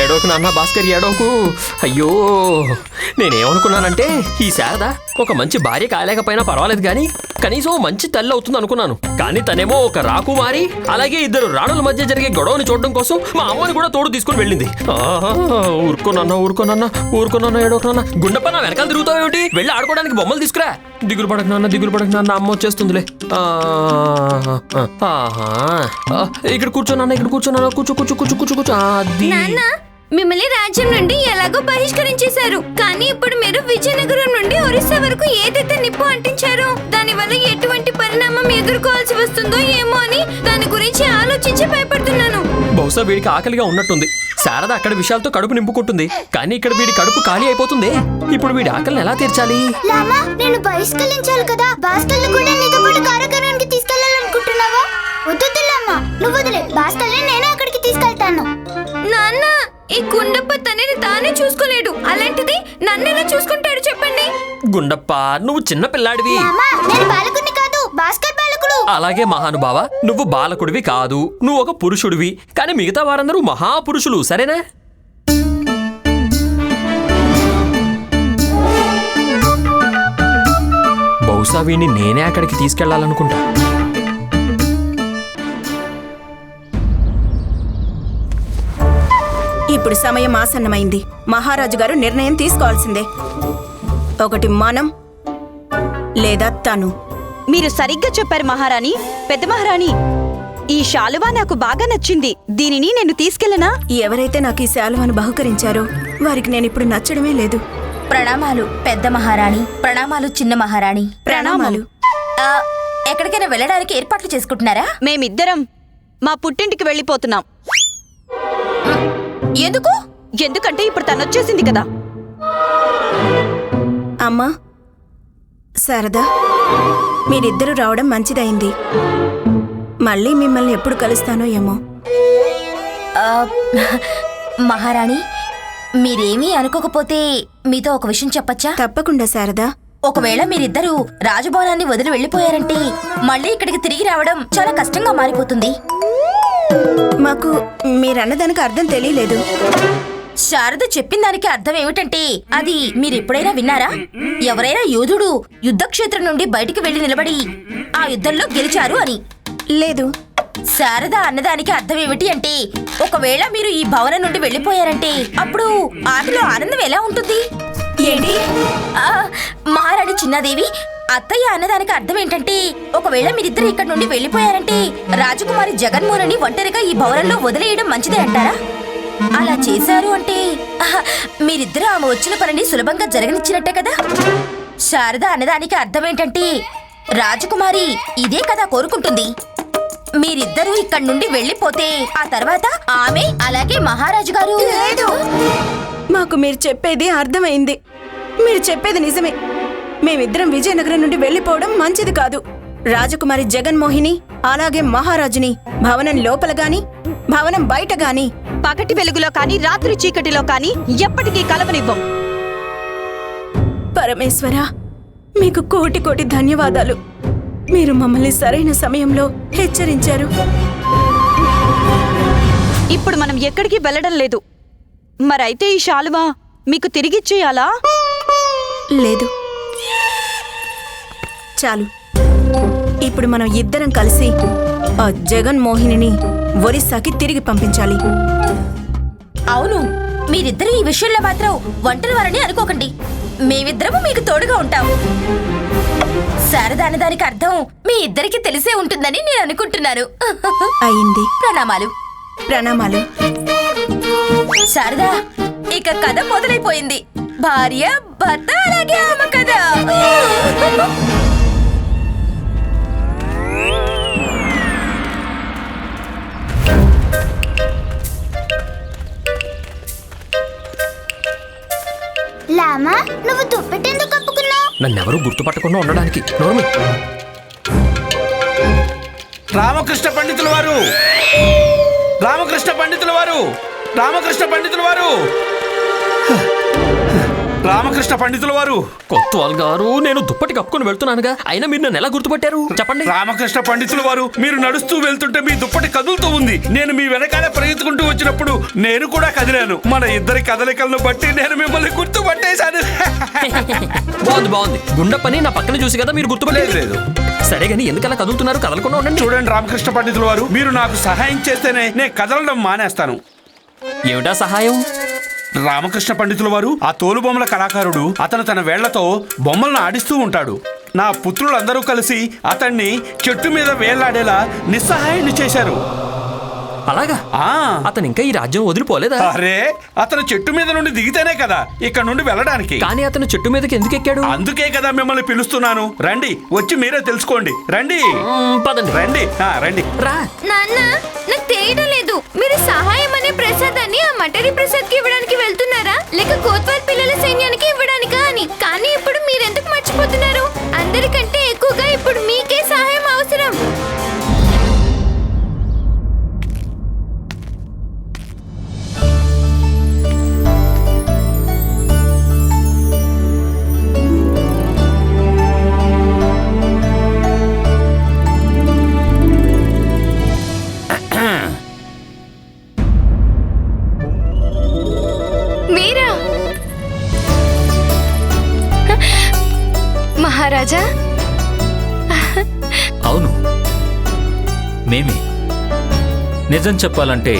ఏడోకు నాన్న భాస్కర్ ఏడోకు. అయ్యో నేనేమనుకున్నానంటే ఈ శారద ఒక మంచి భార్య కాలేకపోయినా పర్వాలేదు కానీ కనీసం మంచి తల్లి అవుతుంది అనుకున్నాను. కానీ తనేమో ఒక రాకుమారి అలాగే ఇద్దరు రాణుల మధ్య జరిగే గొడవని చూడడం కోసం మా అమ్మని కూడా తోడు తీసుకుని వెళ్ళింది. ఆహా, ఊరుకోనన్నా ఊరుకోనన్నా ఊరుకోనన్నా ఏడోకునన్నా గుండెప్ప నా వెనకాల తిరుగుతావు ఏమిటి? వెళ్ళి ఆడుకోవడానికి బొమ్మలు తీసుకురా. దిగులు పడక నాన్న దిగులు పడక నాన్న అమ్మ వచ్చేస్తుందిలే. ఆ, ఆహా. ఇక్కడ కూర్చోనన్నా ఇక్కడ కూర్చోనన్నా కూర్చో కూర్చో కూర్చో కూర్చో కూర్చో. అది. మిమ్మల్ని రాజ్యం నుండి ఎలాగో బహిష్కరించేశారు. కానీ ఇప్పుడు మీరు విజయనగరం నుండి ఒరిస్సా వరకు ఏదైతే నిప్పు అంటించారో దానివల్ల ఎటువంటి పరిణామం ఎదుర్కోవాల్సి వస్తుందో ఏమో అని దాని గురించి ఆలోచించి భయపడుతున్నాను. బహుశా వీడికి ఆకలిగా ఉన్నట్టుంది. శారద అక్కడ విషయాలతో కడుపు నింపుకుంటుంది. కానీ ఇక్కడ వీడి కడుపు ఖాళీ అయిపోతుంది. ఇప్పుడు వీడి ఆకలిని ఎలా తీర్చాలి? లామా నేను బహిష్కరించాలి కదా. భాస్కర్ని కూడా నీతో పాటు కారాగారానికి తీసుకెళ్ళాలనుకుంటున్నావా? వద్దు లామా నువ్వు వదిలే. భాస్కర్ని నేనే అక్కడికి తీసుకెళ్తాను. నాన్న ఈ గుండప్ప తనని తానే చూసుకోలేడు. అలాంటిది నన్నెలా చూసుకుంటాడు చెప్పండి? గుండప్ప నువ్వు చిన్న పిల్లాడివి. లామా నేను బాలకుడిని కాదు భాస్కర్ బాలకుడు. అలాగే మహానుభావ నువ్వు బాలకుడివి కాదు నువ్వు ఒక పురుషుడివి. కానీ మిగతా వారందరూ మహాపురుషులు సరేనా? బహుశా వీడిని నేనే అక్కడికి తీసుకెళ్ళాలనుకుంటా. ఇప్పుడు సమయం ఆసన్నమైంది. మహారాజు గారు నిర్ణయం తీసుకోవాల్సిందే. ఒకటి మనం లేదా తను. మీరు సరిగ్గా చెప్పారు మహారాణి. పెద్ద మహారాణి ఈ శాలువా నాకు బాగా నచ్చింది. దీనిని నేను తీసుకెళ్ళనా? ఎవరైతే నాకు ఈ శాలువాను బహుకరించారో వారికి నేను ఇప్పుడు నచ్చడమే లేదు. ప్రణామాలు పెద్ద మహారాణి. ప్రణామాలు చిన్న మహారాణి. ప్రణామాలు. ఆ, ఎక్కడికైనా వెళ్ళడానికి ఏర్పాట్లు చేసుకుంటున్నారా? మేమిద్దరం మా పుట్టింటికి వెళ్ళిపోతున్నాం. ఎందుకు? ఎందుకంటే ఇప్పుడు తనొచ్చేసింది కదా. అమ్మా శారదా మీరిద్దరూ రావడం మంచిదైంది మళ్ళీ మిమ్మల్ని ఎప్పుడు కలుస్తానో ఏమో. ఆ, మహారాణి మీరేమీ అనుకోకపోతే మీతో ఒక విషయం చెప్పచ్చా? తప్పకుండా శారదా. ఒకవేళ మీరిద్దరూ రాజభవనాన్ని వదిలి వెళ్ళిపోయారంటే మళ్ళీ ఇక్కడికి తిరిగి రావడం చాలా కష్టంగా మారిపోతుంది. మాకు మీరన్నదానికి అర్థం తెలియలేదు. శారద చెప్పిన దానికి అర్థం ఏమిటంటే అది మీరెప్పుడైనా విన్నారా? ఎవరైనా యోధుడు యుద్ధక్షేత్రం నుండి బయటికి వెళ్ళి నిలబడి ఆ యుద్ధంలో గెలిచారు అని. లేదు. శారద అన్నదానికి అర్థం ఏమిటి అంటే ఒకవేళ మీరు ఈ భవనం నుండి వెళ్ళిపోయారంటే అప్పుడు ఆటలో ఆనందం ఎలా ఉంటుంది? ఏంటి? ఆ, మహారాణి చిన్నాదేవి అత్తయ్య అన్నదానికి అర్థం ఏంటంటే ఒకవేళ మీరిద్దరు ఇక్కడ నుండి వెళ్ళిపోయారంటే రాజకుమారి జగన్మోహన్ని ఒంటరిగా ఈ భవనంలో వదిలేయడం మంచిదే అంటారా? అలా చేశారు అంటే ఆహా, మీరిద్దరూ ఆమె వచ్చిన పనిని సులభంగా జరగనిచ్చినట్టే కదా? శారద అన్నదానికి అర్థం ఏంటంటే రాజకుమారి ఇదే కదా కోరుకుంటుంది. మీరిద్దరూ ఇక్కడ నుండి వెళ్ళిపోతే ఆ తర్వాత ఆమె అలాగే మహారాజు గారు. లేదు. మాకు మీరు చెప్పేది అర్థమైంది. మీరు చెప్పేది నిజమే. మేమిద్దరం విజయనగరం నుండి వెళ్ళిపోవడం మంచిది కాదు. రాజకుమారి జగన్మోహిని అలాగే మహారాజుని భవనం లోపల గాని భవనం బయట గాని పగటి వెలుగులో కానీ రాత్రి చీకటిలో కానీ ఎప్పటికీ కలవనివ్వం. పరమేశ్వర మీకు కోటి కోటి ధన్యవాదాలు. మీరు మమ్మల్ని సరైన సమయంలో హెచ్చరించారు. ఇప్పుడు మనం ఎక్కడికి వెళ్ళడం లేదు. మరైతే ఈ శాలువా మీకు తిరిగిచ్చేయాలా? లేదు. చాలు. ఇప్పుడు మనం ఇద్దరం కలిసి ఆ జగన్మోహిని ఒరిస్సాకి తిరిగి పంపించాలి. అవును మీరిద్దరూ ఈ విషయంలో మాత్రం ఒంటరి వారని అనుకోకండి. మేమిద్దరము మీకు తోడుగా ఉంటాం. శారద అన్నదానికి అర్థం మీ ఇద్దరికి తెలిసే ఉంటుందని నేను అనుకుంటున్నాను. అయింది. ప్రణామాలు. ప్రణామాలు. శారదా ఇక కథ మొదలైపోయింది. భార్య భర్త అలాగే ఆమె కథ. లామా నువ్వు దుప్పటెందుకు కప్పుకున్నావు? నన్నెవరూ గుర్తుపట్టకుండా ఉండడానికి. నోర్మి. రామకృష్ణ పండితుల వారు. రామకృష్ణ పండితుల వారు. రామకృష్ణ పండితుల వారు. రామకృష్ణ పండితుల వారు. కొత్వాల్ గారు నేను దుప్పటి కప్పుకొని వెళ్తున్నానుగా. అయినా మీరు నన్ను ఎలా గుర్తుపట్టారు? చెప్పండి. రామకృష్ణ పండితుల వారు మీరు నడుస్తూ వెళ్తుంటే మీ దుప్పటి కదులుతూ ఉంది. నేను మీ వెనకాల పరిగెత్తుకుంటూ వచ్చినప్పుడు నేను కూడా కదిలాను. మన ఇద్దరి కదలికలను బట్టి నేను మిమ్మల్ని గుర్తుపట్టేశాను. బాగుంది బాగుంది. గుండప్పని నా పక్కన చూసి కదా మీరు గుర్తుపట్టలేదు లేదు, లేదు. సరే గానీ ఎందుకలా కదులుతున్నారు? కదలకుండా ఉండండి. చూడండి రామకృష్ణ పండితుల వారు మీరు నాకు సహాయం చేస్తేనే నేను కదలడం మానేస్తాను. ఏమిటా సహాయం? రామకృష్ణ పండితుల వారు ఆ తోలుబొమ్మల కళాకారుడు అతను తన వేళ్ళతో బొమ్మలను ఆడిస్తూ ఉంటాడు. నా పుత్రులందరూ కలిసి అతన్ని చెట్టు మీద వేళ్ళాడేలా నిస్సహాయాన్ని చేశారు. అలాగా? ఆ. అతను ఇంకా ఈ రాజ్యం వదిలిపోలేదా? అరే అతను చెట్టు మీద నుండి దిగితేనే కదా ఇక్కడ నుండి వెళ్ళడానికి. కానీ అతను చెట్టు మీదకి ఎందుకు ఎక్కాడు? అందుకే కదా మిమ్మల్ని పిలుస్తున్నాను. రండి వచ్చి మీరే తెలుసుకోండి. రండి. పదండి. రండి. ఆ, రండి. రా. నాన్న నాకు తెలియడం లేదు. మీరు సహాయం అనే ప్రసాదాన్ని ఆ మటరి ప్రసాద్ మహారాజా? అవును. మేమే. నిజం చెప్పాలంటే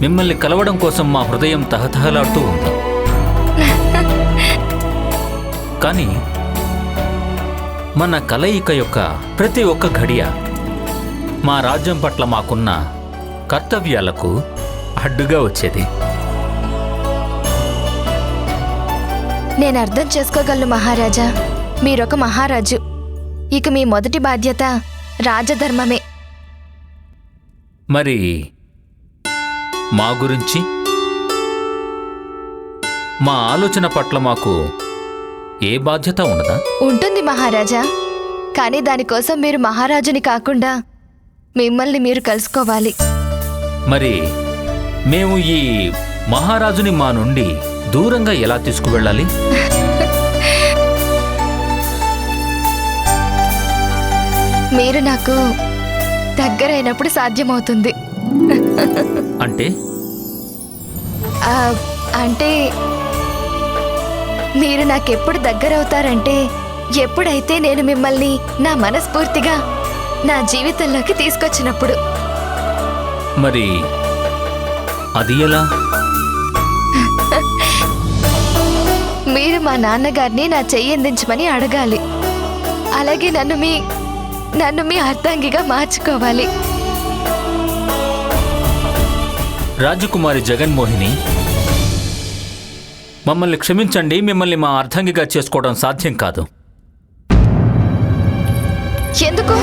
మిమ్మల్ని కలవడం కోసం మా హృదయం తహతహలాడుతూ ఉంది కానీ మన కలయిక యొక్క ప్రతి ఒక్క ఘడియ మా రాజ్యం పట్ల మాకున్న కర్తవ్యాలకు అడ్డుగా వచ్చేది. నేను అర్థం చేసుకోగలను మహారాజా. మీరొక మహారాజు. ఇక మీ మొదటి బాధ్యత రాజధర్మమే. మరి మా గురించి? మా ఆలోచన పట్ల మాకు ఏ బాధ్యత ఉండదా? ఉంటుంది మహారాజా. కానీ దానికోసం మీరు మహారాజుని కాకుండా మిమ్మల్ని మీరు కలుసుకోవాలి. మరి మేము ఈ మహారాజుని మా నుండి దూరంగా ఎలా తీసుకువెళ్ళాలి? మీరు నాకు దగ్గరైనప్పుడు సాధ్యమవుతుంది. అంటే? అంటే మీరు నాకెప్పుడు దగ్గరవుతారంటే ఎప్పుడైతే నేను మిమ్మల్ని నా మనస్ఫూర్తిగా నా జీవితంలోకి తీసుకొచ్చినప్పుడు. మరి అది ఎలా? మీరు మా నాన్నగారిని నా చెయ్యి అందించమని అడగాలి. అలాగే నన్ను మీ నన్ను మీ అర్థంగిగా మార్చుకోవాలి. రాజకుమారి జగన్మోహిని మమ్మల్ని క్షమించండి మిమ్మల్ని మా అర్ధంగిగా చేసుకోవడం సాధ్యం కాదు. ఎందుకు?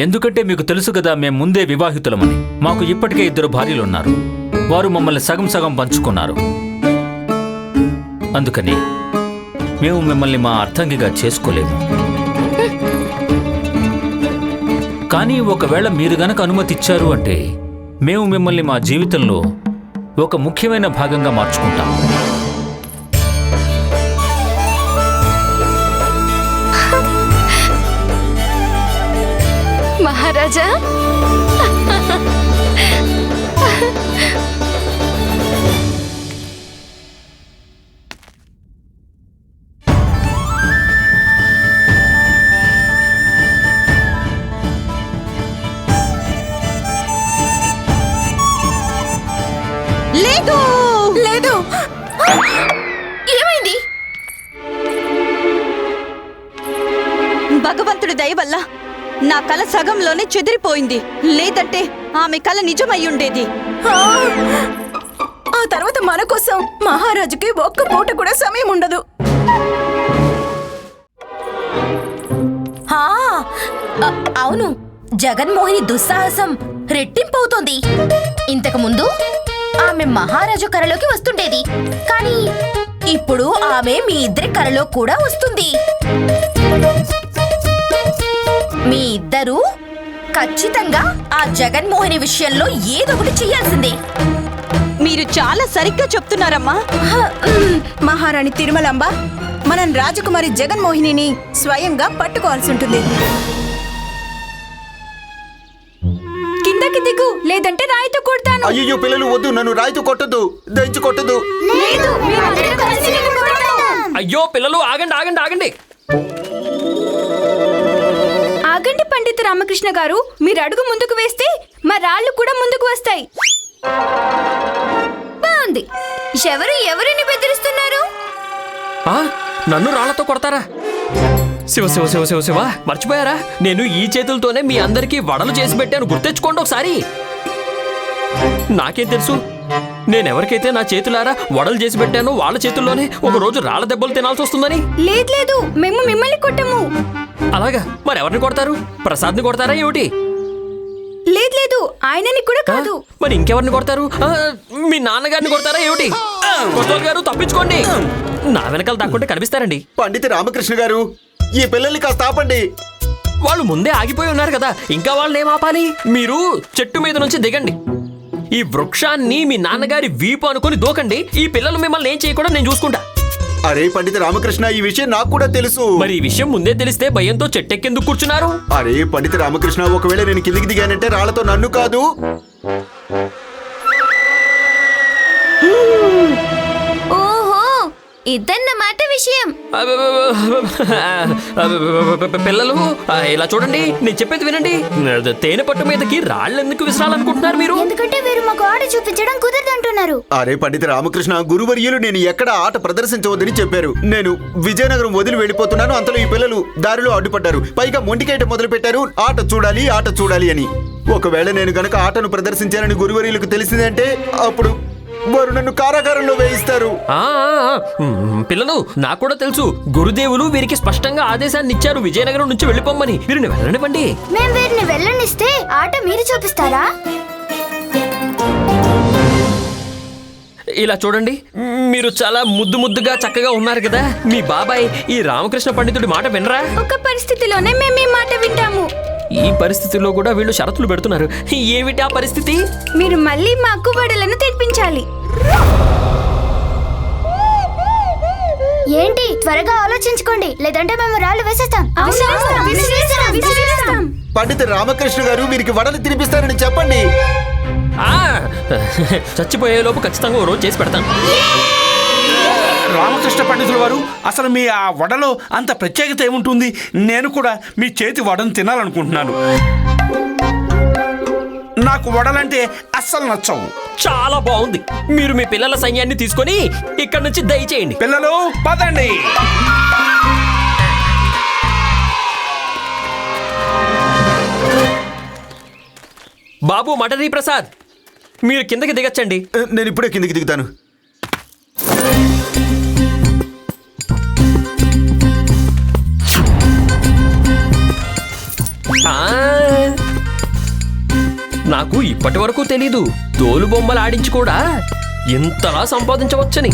ఎందుకంటే మీకు తెలుసు కదా మేం ముందే వివాహితులమని. మాకు ఇప్పటికే ఇద్దరు భార్యలున్నారు. వారు మమ్మల్ని సగం సగం పంచుకున్నారు. అందుకని మేము మిమ్మల్ని మా అర్థంగిగా చేసుకోలేము. కానీ ఒకవేళ మీరు గనక అనుమతి ఇచ్చారు అంటే మేము మిమ్మల్ని మా జీవితంలో ఒక ముఖ్యమైన భాగంగా మార్చుకుంటాం. మహారాజా? కళ కల సగంలోనే చెదిరిపోయింది. లేదంటే ఆమె కల నిజమయ్యుండేది. ఆ! ఆ తర్వాత మన కోసం మహారాజుకి ఒక్క పూట కూడా సమయం ఉండదు. అవును. జగన్మోహిని దుస్సాహసం రెట్టింపవుతోంది. ఇంతకు ముందు ఆమె మహారాజు కరలోకి వస్తుండేది. కానీ ఇప్పుడు ఆమె మీ ఇద్దరి కరలో కూడా వస్తుంది. మీ ఇద్దరూ ఖచ్చితంగా ఆ జగన్మోహిని విషయంలో ఏదో ఒకటి చెయ్యాల్సిందే మీరు చాలా సరిగ్గా చెప్తున్నారమ్మా. మహారాణి తిరుమలాంబ మనం రాజకుమారి జగన్మోహినిని స్వయంగా పట్టుకోవాల్సి ఉంటుంది. కిందకి దిగు లేదంటే రాయితో కొడతాను. అయ్యో పిల్లలు వద్దు నన్ను రాయితో కొట్టద్దు దంచి కొట్టదు. అయ్యో పిల్లలు ఆగండి ఆగండి ఆగండి. ఆగండి పండిత రామకృష్ణ గారు మీరు అడుగు ముందుకు వేస్తే మా రాళ్ళు కూడా ముందుకు వస్తాయి. బాగుంది. ఎవరు ఎవరిని బెదిరిస్తున్నారు? ఆ, నన్ను రాళ్ళతో కొడతారా? శివ శివ శివ శివ శివ మర్చిపోయారా? నేను ఈ చేతులతోనే మీ అందరికీ వడలు చేసి పెట్టాను. గుర్తెచ్చుకోండి ఒకసారి. నాకేం తెలుసు? నేనెవరికైతే నా చేతులారా వడలు చేసి పెట్టానో వాళ్ళ చేతుల్లోనే ఒక రోజు రాళ్ళ దెబ్బలు తినాల్సి వస్తుందని. లేదు లేదు. మేము మిమ్మల్ని కొట్టము. అలాగా మరి ఎవరిని కొడతారు? ప్రసాద్ని కొడతారా ఏమిటి? లేదు లేదు ఆయనని కూడా కాదు. మరి ఇంకెవరిని కొడతారు? ఆ, మీ నాన్నగారిని కొడతారా ఏమిటి? కొత్తోలు గారు తప్పించుకోండి. నా వెనకాల దాక్కుంటే కనిపిస్తారండి. పండిత రామకృష్ణ గారు ఈ పిల్లల్ని కాస్త ఆపండి. వాళ్ళు ముందే ఆగిపోయి ఉన్నారు కదా ఇంకా వాళ్ళని ఏం ఆపాలి? మీరు చెట్టు మీద నుంచి దిగండి. ఈ వృక్షాన్ని మీ నాన్నగారి వీపు అనుకుని దూకండి ఈ పిల్లలు మిమ్మల్ని ఏం చేయకుండా నేను చూసుకుంటా. అరే పండిత రామకృష్ణ ఈ విషయం నాకు కూడా తెలుసు. మరి ఈ విషయం ముందే తెలిస్తే భయంతో చెట్టెక్కేందుకు కూర్చున్నారు? అరే పండిత రామకృష్ణ ఒకవేళ నేను కిందికి దిగానంటే రాళ్ళతో నన్ను కాదు. ఇదన్నమాట విషయం. పిల్లలు ఇలా చూడండి నేను చెప్పేది వినండి. తేనె పట్టు మీదకి రాళ్ళు ఎందుకు విసరాలనుకుంటున్నారు మీరు? ఎందుకంటే వీరు మాకు ఆడ చూపించడం కుదరదంటున్నారు. అరే పండిత రామకృష్ణ గురువర్యులు నేను ఎక్కడ ఆట ప్రదర్శించవద్దని చెప్పారు. నేను విజయనగరం వదిలి వెళ్ళిపోతున్నాను అంతలో ఈ పిల్లలు దారిలో అడ్డుపడ్డారు. పైగా మొండికేట మొదలు పెట్టారు ఆట చూడాలి ఆట చూడాలి అని. ఒకవేళ నేను గనక ఆటను ప్రదర్శించానని గురువర్యులకు తెలిసిందంటే అప్పుడు వారు నన్ను కారాగారంలో వేయిస్తారు. ఆ, ఆ, ఆ, మ్, పిల్లలు నాకు కూడా తెలుసు. గురుదేవులు వీరికి స్పష్టంగా ఆదేశాన్ని ఇచ్చారు. విజయనగరం నుంచి వెళ్ళిపోమ్మని. వీరిని వెళ్ళనివ్వండి. మేము వీరిని వెళ్ళనిస్తే ఆట మీరు చూపిస్తారా? ఇలా చూడండి. మీరు చాలా ముద్దు ముద్దుగా చక్కగా ఉన్నారు కదా. మీ బాబాయ్ ఈ రామకృష్ణ పండితుడి మాట వినరా? ఒక పరిస్థితిలోనే మేము ఈ మాట వింటాము. ఈ పరిస్థితిలో కూడా వీళ్ళు షరతులు పెడుతున్నారు. ఏమిటి ఆ పరిస్థితి? మీరు మళ్ళీ మాకు వడలను తెప్పించాలి. ఏంటి? త్వరగా ఆలోచించుకోండి. లేదంటే మేము రాళ్ళు వేసేస్తాం. పండిత రామకృష్ణ గారు వీరికి వడలు తినిపిస్తారని చెప్పండి. ఆ చచ్చిపోయే లోపు ఖచ్చితంగా ఓ రోజు చేసి పెడతాను. రామకృష్ణ పండితుల వారు అసలు మీ ఆ వడలో అంత ప్రత్యేకత ఏముంటుంది? నేను కూడా మీ చేతి వడను తినాలనుకుంటున్నాను. నాకు వడలంటే అస్సలు నచ్చవు. చాలా బాగుంది. మీరు మీ పిల్లల సైన్యాన్ని తీసుకొని ఇక్కడ నుంచి దయచేయండి. పిల్లలు పదండి. బాబు మటరీ ప్రసాద్ మీరు కిందకి దిగచ్చండి. నేను ఇప్పుడే కిందికి దిగుతాను. నాకు ఇప్పటి వరకు తెలీదు. తోలు బొమ్మలు ఆడించి కూడా ఇంతలా సంపాదించవచ్చని.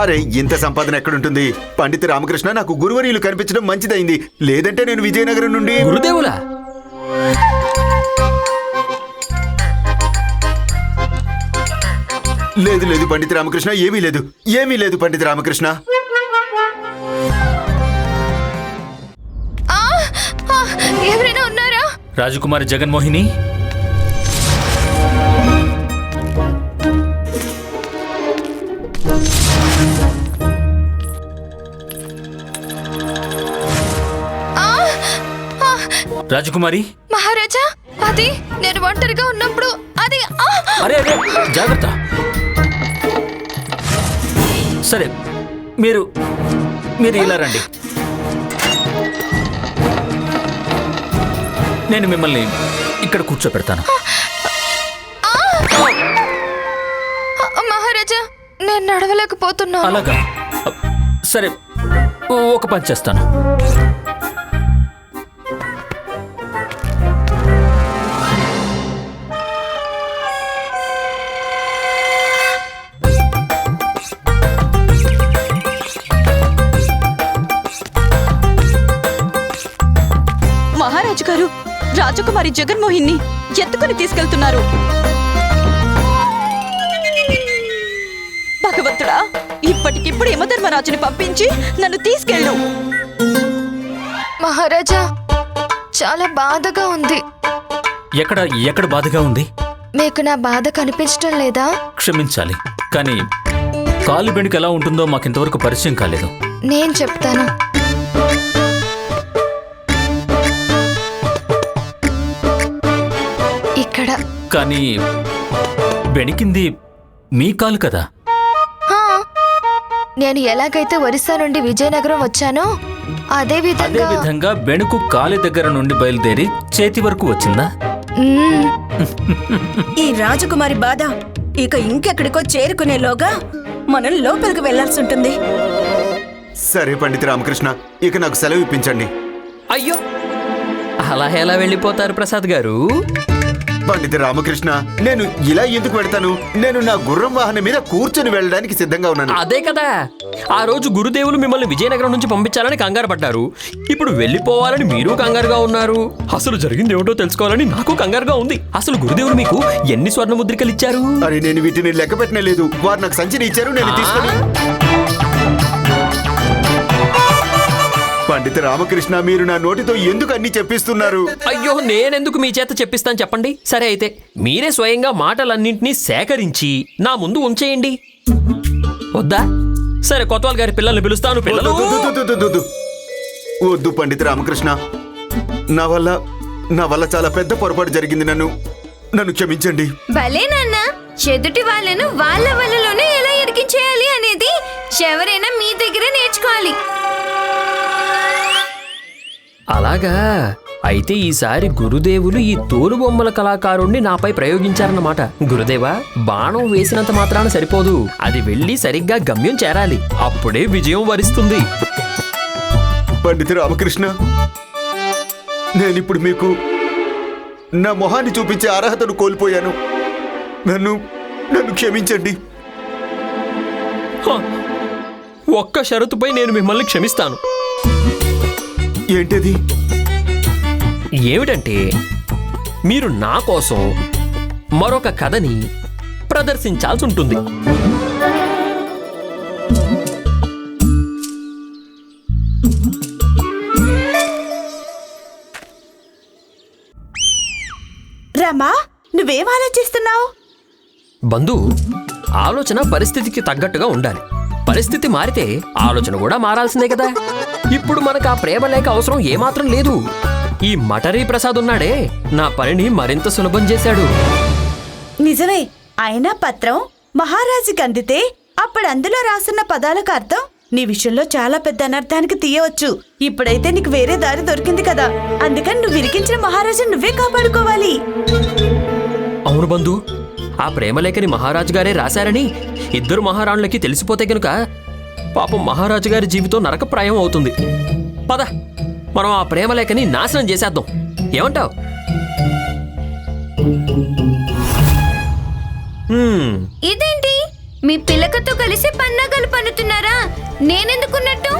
అరే ఇంత సంపాదన ఎక్కడుంటుంది? పండిత రామకృష్ణ నాకు గురువర్యులు కనిపించడం మంచిదైంది. లేదంటే నేను విజయనగరం నుండి గురుదేవులా! లేదు లేదు పండిత రామకృష్ణ ఏమీ లేదు. ఏమీ లేదు పండిత రామకృష్ణ. ఎవరైనా ఉన్నారా? రాజకుమారి జగన్మోహిని? రాజకుమారి? మహారాజా అది నేను ఒంటరిగా ఉన్నప్పుడు అది అరే అరే జాగ్రత్త. సరే మీరు మీరు ఇలా రండి. నేను మిమ్మల్ని ఇక్కడ కూర్చోపెడతాను. మహారాజా నేను నడవలేకపోతున్నాను. అలాగా. సరే ఒక పని చేస్తాను. రాజకుమారి జగన్మోహిన్ని ఎత్తుకుని తీసుకెళ్తున్నారు. ఇప్పటికిప్పుడు యమధర్మరాజుని పంపించి నన్ను తీసుకెళ్ళు. మహారాజా చాలా బాధగా ఉంది. ఎక్కడ ఎక్కడ బాధగా ఉంది? మీకు నా బాధ కనిపించడం లేదా? క్షమించాలి కానీ కాలు బెణుకు ఎలా ఉంటుందో మాకింతవరకు పరిచయం కాలేదు. నేను చెప్తాను. కానీ బెణికింది మీ కాలు కదా? హా, నేను ఎలాగైతే ఒరిస్సా నుండి విజయనగరం వచ్చానో అదే అదే విధంగా విధంగా బెణుకు కాలి దగ్గర నుండి బయలుదేరి చేతి వరకు వచ్చిందా? మ్మ్. ఈ రాజకుమారి బాధ ఇక ఇంకెక్కడికో చేరుకునేలోగా మనం లోపలికి వెళ్ళాల్సి ఉంటుంది. సరే పండిత రామకృష్ణ ఇక నాకు సెలవు ఇప్పించండి. అయ్యో! అలా ఎలా వెళ్ళిపోతారు ప్రసాద్ గారు? పండిత రామకృష్ణ నేను ఇలా ఎందుకు వెళ్తాను? నేను నా గుర్రం వాహనం మీద కూర్చొని వెళ్ళడానికి సిద్ధంగా ఉన్నాను. అదే కదా. ఆ రోజు గురుదేవులు మిమ్మల్ని విజయనగరం నుంచి పంపించాలని కంగారు పడ్డారు. ఇప్పుడు వెళ్ళిపోవాలని మీరు కంగారుగా ఉన్నారు. అసలు జరిగింది ఏమిటో తెలుసుకోవాలని నాకు కంగారుగా ఉంది. అసలు గురుదేవులు మీకు ఎన్ని స్వర్ణ ముద్రికలు ఇచ్చారు? అరే నేను వీటిని లెక్క పెట్టలేదు వారు నాకు సంచిని ఇచ్చారు నేను తీసుకొని పండిత రామకృష్ణ మీరు నా నోటితో ఎందుకు అన్ని చెప్పిస్తున్నారు? అయ్యో నేనెందుకు మీ చేత చెప్పిస్తాను చెప్పండి? సరే అయితే మీరే స్వయంగా మాటలన్నింటినీ సేకరించి నా ముందు ఉంచేయండి. వద్దా? సరే కొత్తవాల్ గారి పిల్లల్ని పిలుస్తాను పిల్లలు. వద్దు, పండిత రామకృష్ణ. నా వల్ల నా వల్ల చాలా పెద్ద పొరపాటు జరిగింది నన్ను. నన్ను క్షమించండి. భలే నాన్న చెదుటి వాళ్ళను వాళ్ళ వల్లలోనే ఎలా ఎరికించేయాలి అనేది ఎవరైనా మీ దగ్గర నేర్చుకోవాలి. అలాగా? అయితే ఈసారి గురుదేవులు ఈ తోలు బొమ్మల కళాకారుణ్ణి నాపై ప్రయోగించారన్నమాట. గురుదేవా బాణం వేసినంత మాత్రాన సరిపోదు. అది వెళ్ళి సరిగ్గా గమ్యం చేరాలి. అప్పుడే విజయం వరిస్తుంది. పండిత రామకృష్ణ నేనిప్పుడు మీకు నా మొహాన్ని చూపించే అర్హతను కోల్పోయాను. నన్ను నన్ను క్షమించండి! ఒక్క షరతుపై నేను మిమ్మల్ని క్షమిస్తాను. ఏంటది? ఏమిటంటే మీరు నా కోసం మరొక కథని ప్రదర్శించాల్సి ఉంటుంది రమా నువ్వేం ఆలోచిస్తున్నావు? బంధు ఆలోచన పరిస్థితికి తగ్గట్టుగా ఉండాలి. పరిస్థితి మారితే ఆలోచన కూడా మారాల్సిందే కదా. ఇప్పుడు మనకు ఆ ప్రేమ లేక అవసరం ఏమాత్రం లేదు. ఈ మటరీ ప్రసాద్ ఉన్నాడే. నా పనిని మరింత సులభం చేశాడు. నిజమే. అయినా పత్రం మహారాజుకి అందితే అప్పుడు అందులో రాసున్న పదాలకు అర్థం నీ విషయంలో చాలా పెద్ద అనర్థానికి తీయవచ్చు. ఇప్పుడైతే నీకు వేరే దారి దొరికింది కదా. అందుకని నువ్వు విరికించిన మహారాజు నువ్వే కాపాడుకోవాలి. అవును బంధు. ఆ ప్రేమలేఖని మహారాజు గారే రాశారని ఇద్దరు మహారాణులకి తెలిసిపోతే గనుక పాపం మహారాజు గారి జీవితం నరకప్రాయం అవుతుంది. పద మనం ఆ ప్రేమలేఖని నాశనం చేసేద్దాం. ఏమంటావ్? ఇదేంటి? మీ పిల్లకతో కలిసి పన్నాగాలు పన్నుతున్నారా నేనెందుకున్నట్టు?